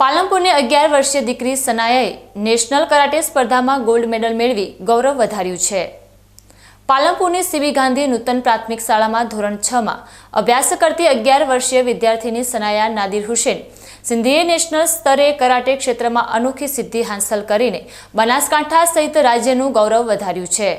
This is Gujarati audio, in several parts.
પાલનપુરની અગિયાર વર્ષીય દીકરી સનાયાએ નેશનલ કરાટે સ્પર્ધામાં ગોલ્ડ મેડલ મેળવી ગૌરવ વધાર્યું છે. પાલનપુરની સીબી ગાંધી નૂતન પ્રાથમિક શાળામાં ધોરણ છમાં અભ્યાસ કરતી અગિયાર વર્ષીય વિદ્યાર્થીની સનાયા નાદિર હુસેન સિંધીએ નેશનલ સ્તરે કરાટે ક્ષેત્રમાં અનોખી સિદ્ધિ હાંસલ કરીને બનાસકાંઠા સહિત રાજ્યનું ગૌરવ વધાર્યું છે.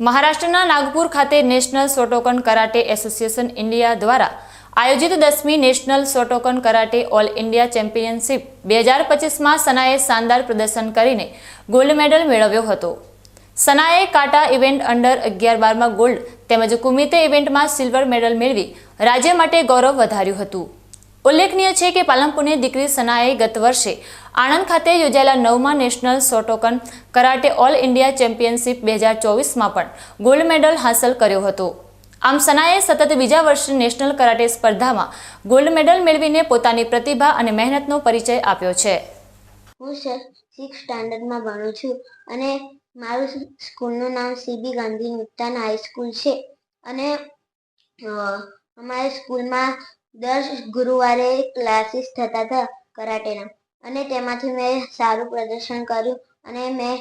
મહારાષ્ટ્રના નાગપુર ખાતે national Shotokan karate association India દ્વારા આયોજિત દસમી national Shotokan karate all India championship બે હજાર પચીસમાં સનાએ શાનદાર પ્રદર્શન કરીને ગોલ્ડ મેડલ મેળવ્યો હતો. સનાએ કાટા ઇવેન્ટ અંડર અગિયાર બારમાં ગોલ્ડ તેમજ કુમિતે ઇવેન્ટમાં સિલ્વર મેડલ મેળવી રાજ્ય માટે ગૌરવ વધાર્યું હતું. ઉલ્લેખનીય છે કે પાલનપુરની દીકરી સનાએ ગત વર્ષે આણંદ ખાતે યોજાયેલા નવમા national Shotokan karate all India championship બે હજાર ચોવીસમાં પણ ગોલ્ડ મેડલ હાંસલ કર્યો હતો. આમ સનાએ સતત બીજા વર્ષે નેશનલ કરાટે સ્પર્ધામાં ગોલ્ડ મેડલ મેળવીને પોતાની પ્રતિભા અને મહેનતનો પરિચય આપ્યો છે. હું સિક્સ સ્ટાન્ડર્ડમાં ભણું છું અને મારું સ્કૂલનું નામ સીબી ગાંધી નૂતન હાઈસ્કૂલ છે અને અમારી સ્કૂલમાં દર ગુરુવારે ક્લાસીસ થતા હતા કરાટેના અને તેમાંથી મેં સારું પ્રદર્શન કર્યું અને મેં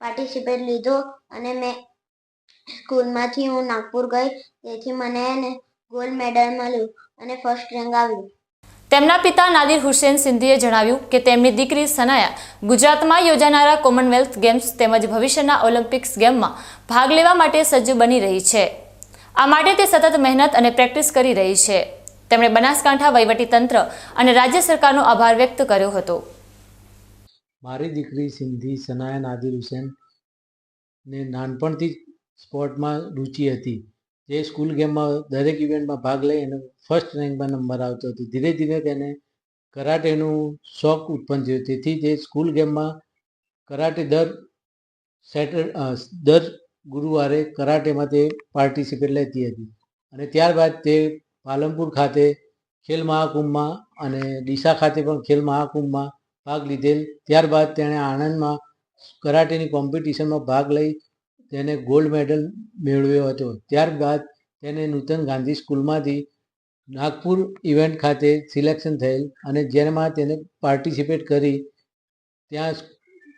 પાર્ટિસિપેટ લીધો અને મેં સ્કૂલમાંથી હું નાગપુર ગઈ તેથી મને ગોલ્ડ મેડલ મળ્યું અને ફર્સ્ટ રેન્ક આવ્યું. તેમના પિતા નાદિર હુસેન સિંધીએ જણાવ્યું કે તેમની દીકરી સનાયા ગુજરાતમાં યોજાનારા કોમનવેલ્થ ગેમ્સ તેમજ ભવિષ્યના ઓલિમ્પિક્સ ગેમમાં ભાગ લેવા માટે સજ્જ બની રહી છે. આ માટે તે સતત મહેનત અને પ્રેક્ટિસ કરી રહી છે. તેમણે બનાસકાંઠા વહીવટીતંત્ર અને રાજ્ય સરકારનો આભાર વ્યક્ત કર્યો હતો. મારી દીકરી સિંધી સનાયા નાદિર હુસેન ને નાનપણથી જ સ્પોર્ટમાં રુચિ હતી. જે સ્કૂલ ગેમમાં દરેક ઇવેન્ટમાં ભાગ લઈ અને ફર્સ્ટ રેન્કમાં નંબર આવતો હતો. ધીરે ધીરે તેને કરાટેનું શોખ ઉત્પન્ન થયો. તેથી તે સ્કૂલ ગેમમાં કરાટે દર સેટર દર ગુરુવારે કરાટેમાં તે પાર્ટિસિપેટ લેતી હતી. અને ત્યારબાદ તે પાલનપુર ખાતે ખેલ મહાકુંભમાં અને ડીસા ખાતે પણ ખેલ મહાકુંભમાં ભાગ લીધેલ. ત્યારબાદ તેણે આણંદમાં કરાટેની કોમ્પિટિશનમાં ભાગ લઈ તેને ગોલ્ડ મેડલ મેળવ્યો હતો. ત્યારબાદ તેને નૂતન ગાંધી સ્કૂલમાંથી નાગપુર ઇવેન્ટ ખાતે સિલેક્શન થયેલ અને જેમાં તેને પાર્ટિસિપેટ કરી ત્યાં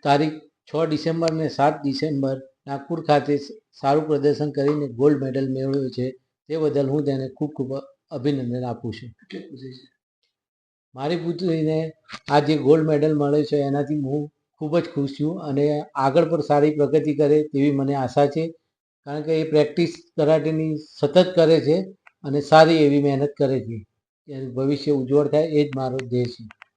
તારીખ છ ડિસેમ્બર ને સાત ડિસેમ્બર નાગપુર ખાતે સારું પ્રદર્શન કરીને ગોલ્ડ મેડલ મેળવ્યો છે. તે બદલ હું તેને ખૂબ ખૂબ અભિનંદન આપું છું. મારી પુત્રીને આ જે ગોલ્ડ મેડલ મળ્યો છે. એનાથી હું ખૂબ જ ખુશ છું અને આગળ પણ સારી પ્રગતિ કરે તેવી મને આશા છે. કારણ કે એ પ્રેક્ટિસ કરાટેની સતત કરે છે અને સારી એવી મહેનત કરે છે. ભવિષ્ય ઉજ્જવળ થાય એ જ મારો ધ્યેય છે.